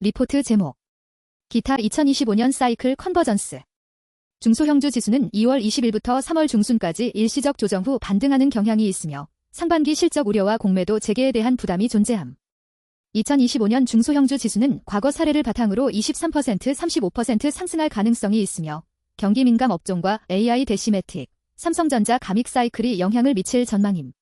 리포트 제목 기타 2025년 사이클 컨버전스 중소형주 지수는 2월 20일부터 3월 중순까지 일시적 조정 후 반등하는 경향이 있으며 상반기 실적 우려와 공매도 재개에 대한 부담이 존재함. 2025년 중소형주 지수는 과거 사례를 바탕으로 23% 35% 상승할 가능성이 있으며 경기 민감 업종과 AI 데시메틱, 삼성전자 감익 사이클이 영향을 미칠 전망임.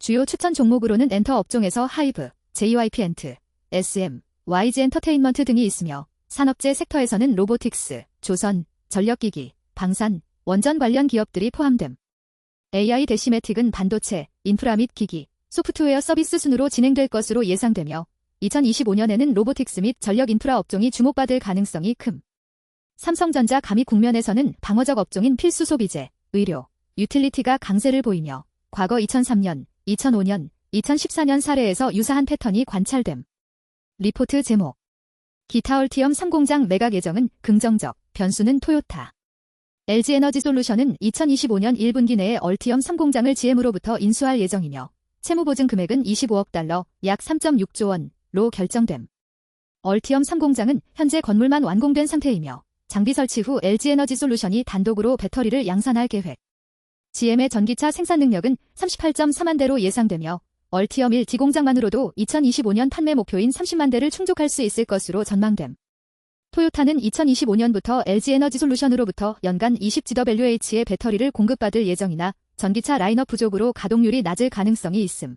주요 추천 종목으로는 엔터 업종에서 하이브, JYP엔트, SM, YG 엔터테인먼트 등이 있으며 산업재 섹터에서는 로보틱스, 조선, 전력기기, 방산, 원전 관련 기업들이 포함됨. AI 데시메틱은 반도체, 인프라 및 기기, 소프트웨어 서비스 순으로 진행될 것으로 예상되며 2025년에는 로보틱스 및 전력 인프라 업종이 주목받을 가능성이 큼. 삼성전자 감히 국면에서는 방어적 업종인 필수 소비재, 의료, 유틸리티가 강세를 보이며 과거 2003년, 2005년, 2014년 사례에서 유사한 패턴이 관찰됨. 리포트 제목 기타 얼티엄 3공장 매각 예정은 긍정적, 변수는 토요타. LG에너지솔루션은 2025년 1분기 내에 얼티엄 3공장을 GM으로부터 인수할 예정이며 채무보증 금액은 25억 달러, 약 3.6조 원로 결정됨. 얼티엄 3공장은 현재 건물만 완공된 상태이며 장비 설치 후 LG에너지솔루션이 단독으로 배터리를 양산할 계획. GM의 전기차 생산 능력은 38.4만 대로 예상되며 얼티엄 1 D공장만으로도 2025년 판매 목표인 30만 대를 충족할 수 있을 것으로 전망됨. 토요타는 2025년부터 LG에너지 솔루션으로부터 연간 20GWh의 배터리를 공급받을 예정이나 전기차 라인업 부족으로 가동률이 낮을 가능성이 있음.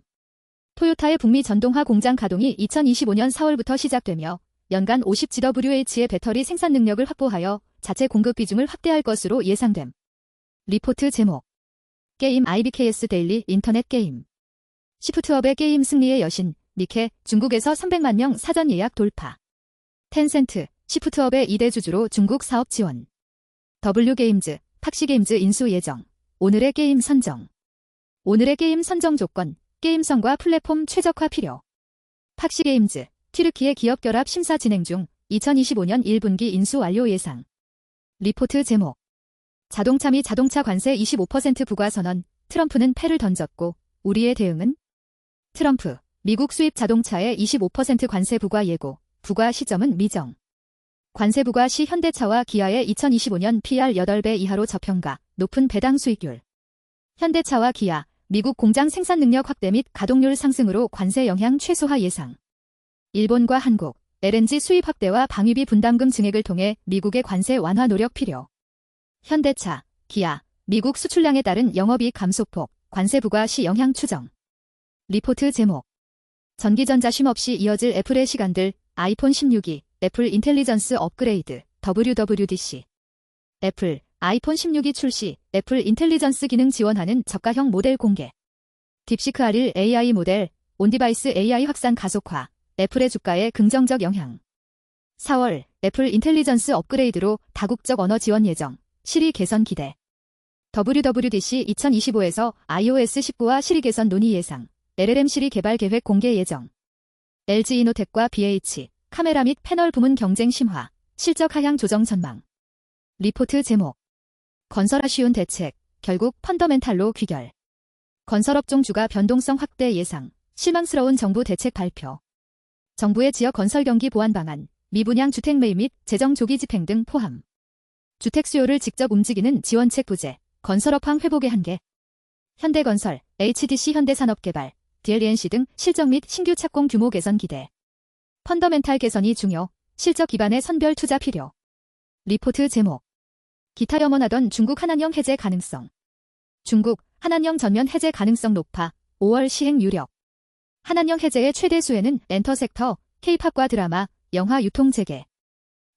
토요타의 북미 전동화 공장 가동이 2025년 4월부터 시작되며 연간 50GWh의 배터리 생산 능력을 확보하여 자체 공급 비중을 확대할 것으로 예상됨. 리포트 제목 게임 IBKS 데일리 인터넷 게임 시프트업의 게임 승리의 여신, 니케, 중국에서 300만 명 사전 예약 돌파. 텐센트, 시프트업의 2대 주주로 중국 사업 지원. W게임즈, 팍시게임즈 인수 예정. 오늘의 게임 선정. 오늘의 게임 선정 조건, 게임성과 플랫폼 최적화 필요. 팍시게임즈, 튀르키예 기업 결합 심사 진행 중 2025년 1분기 인수 완료 예상. 리포트 제목. 자동차 및 자동차 관세 25% 부과 선언, 트럼프는 패를 던졌고, 우리의 대응은? 트럼프, 미국 수입 자동차의 25% 관세 부과 예고, 부과 시점은 미정. 관세 부과 시 현대차와 기아의 2025년 PR 8배 이하로 저평가, 높은 배당 수익률. 현대차와 기아, 미국 공장 생산 능력 확대 및 가동률 상승으로 관세 영향 최소화 예상. 일본과 한국, LNG 수입 확대와 방위비 분담금 증액을 통해 미국의 관세 완화 노력 필요. 현대차, 기아, 미국 수출량에 따른 영업이익 감소폭, 관세 부과 시 영향 추정. 리포트 제목. 전기전자 쉼 없이 이어질 애플의 시간들 아이폰 16이 애플 인텔리전스 업그레이드 WWDC 애플 아이폰 16이 출시 애플 인텔리전스 기능 지원하는 저가형 모델 공개. 딥시크 R1 AI 모델 온디바이스 AI 확산 가속화 애플의 주가에 긍정적 영향. 4월 애플 인텔리전스 업그레이드로 다국적 언어 지원 예정 시리 개선 기대. WWDC 2025에서 iOS 19와 시리 개선 논의 예상 LLM 시리 개발 계획 공개 예정. LG 이노텍과 BH, 카메라 및 패널 부문 경쟁 심화, 실적 하향 조정 전망. 리포트 제목. 건설 아쉬운 대책, 결국 펀더멘탈로 귀결. 건설업종 주가 변동성 확대 예상, 실망스러운 정부 대책 발표. 정부의 지역 건설 경기 보완 방안, 미분양 주택 매입 및 재정 조기 집행 등 포함. 주택 수요를 직접 움직이는 지원책 부재, 건설업황 회복의 한계. 현대건설, HDC 현대산업개발, DLNC 등 실적 및 신규 착공 규모 개선 기대. 펀더멘탈 개선이 중요. 실적 기반의 선별 투자 필요. 리포트 제목. 기타 염원하던 중국 한한령 해제 가능성. 중국 한한령 전면 해제 가능성 높아 5월 시행 유력. 한한령 해제의 최대 수혜는 엔터 섹터, K-팝과 드라마, 영화 유통 재개.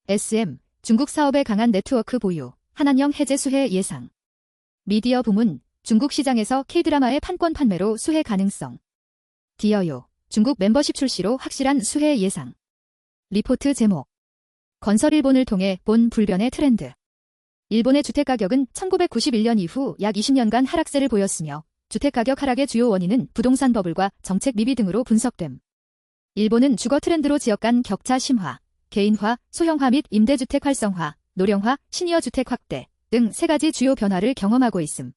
SM, 중국 사업의 강한 네트워크 보유, 한한령 해제 수혜 예상. 미디어 부문, 중국 시장에서 K-드라마의 판권 판매로 수혜 가능성. 디어요. 중국 멤버십 출시로 확실한 수혜 예상. 리포트 제목. 건설 일본을 통해 본 불변의 트렌드. 일본의 주택가격은 1991년 이후 약 20년간 하락세를 보였으며 주택가격 하락의 주요 원인은 부동산 버블과 정책 미비 등으로 분석됨. 일본은 주거 트렌드로 지역 간 격차 심화, 개인화, 소형화 및 임대주택 활성화, 노령화, 시니어 주택 확대 등 세 가지 주요 변화를 경험하고 있음.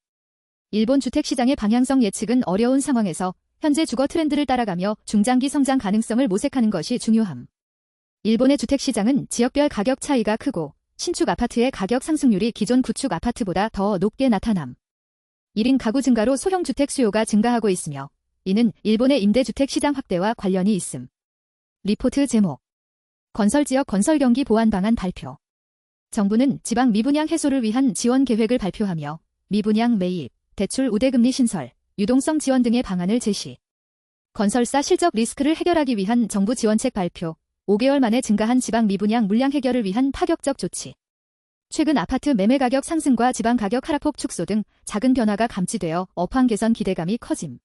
일본 주택시장의 방향성 예측은 어려운 상황에서 현재 주거 트렌드를 따라가며 중장기 성장 가능성을 모색하는 것이 중요함. 일본의 주택시장은 지역별 가격 차이가 크고 신축 아파트의 가격 상승률이 기존 구축 아파트보다 더 높게 나타남. 1인 가구 증가로 소형 주택 수요가 증가하고 있으며 이는 일본의 임대주택 시장 확대와 관련이 있음. 리포트 제목 건설지역 건설경기 보완 방안 발표 정부는 지방 미분양 해소를 위한 지원 계획을 발표하며 미분양 매입, 대출 우대금리 신설, 유동성 지원 등의 방안을 제시. 건설사 실적 리스크를 해결하기 위한 정부 지원책 발표, 5개월 만에 증가한 지방 미분양 물량 해결을 위한 파격적 조치. 최근 아파트 매매 가격 상승과 지방 가격 하락폭 축소 등 작은 변화가 감지되어 업황 개선 기대감이 커짐.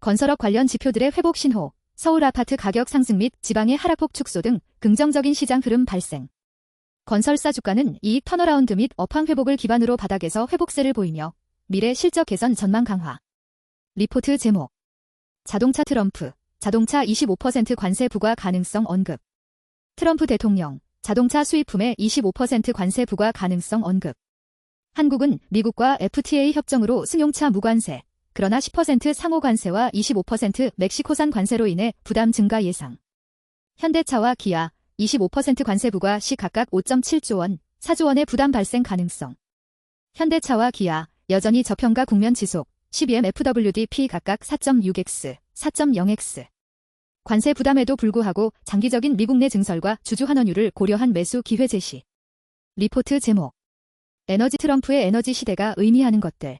건설업 관련 지표들의 회복 신호, 서울 아파트 가격 상승 및 지방의 하락폭 축소 등 긍정적인 시장 흐름 발생. 건설사 주가는 이익 턴어라운드 및 업황 회복을 기반으로 바닥에서 회복세를 보이며 미래 실적 개선 전망 강화. 리포트 제목 자동차 트럼프, 자동차 25% 관세 부과 가능성 언급. 트럼프 대통령, 자동차 수입품의 25% 관세 부과 가능성 언급. 한국은 미국과 FTA 협정으로 승용차 무관세, 그러나 10% 상호 관세와 25% 멕시코산 관세로 인해 부담 증가 예상. 현대차와 기아 25% 관세 부과 시 각각 5.7조 원, 4조 원의 부담 발생 가능성. 현대차와 기아 여전히 저평가 국면 지속, 12M FWD-P 각각 4.6X, 4.0X. 관세 부담에도 불구하고 장기적인 미국 내 증설과 주주 환원율을 고려한 매수 기회 제시. 리포트 제목 에너지 트럼프의 에너지 시대가 의미하는 것들.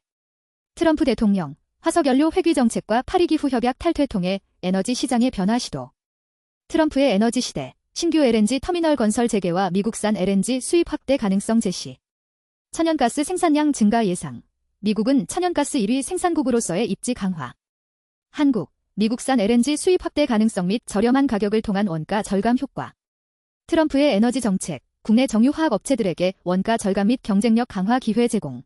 트럼프 대통령 화석연료 회귀 정책과 파리기후 협약 탈퇴 통해 에너지 시장의 변화 시도. 트럼프의 에너지 시대 신규 LNG 터미널 건설 재개와 미국산 LNG 수입 확대 가능성 제시. 천연가스 생산량 증가 예상. 미국은 천연가스 1위 생산국으로서의 입지 강화. 한국, 미국산 LNG 수입 확대 가능성 및 저렴한 가격을 통한 원가 절감 효과. 트럼프의 에너지 정책, 국내 정유 화학 업체들에게 원가 절감 및 경쟁력 강화 기회 제공.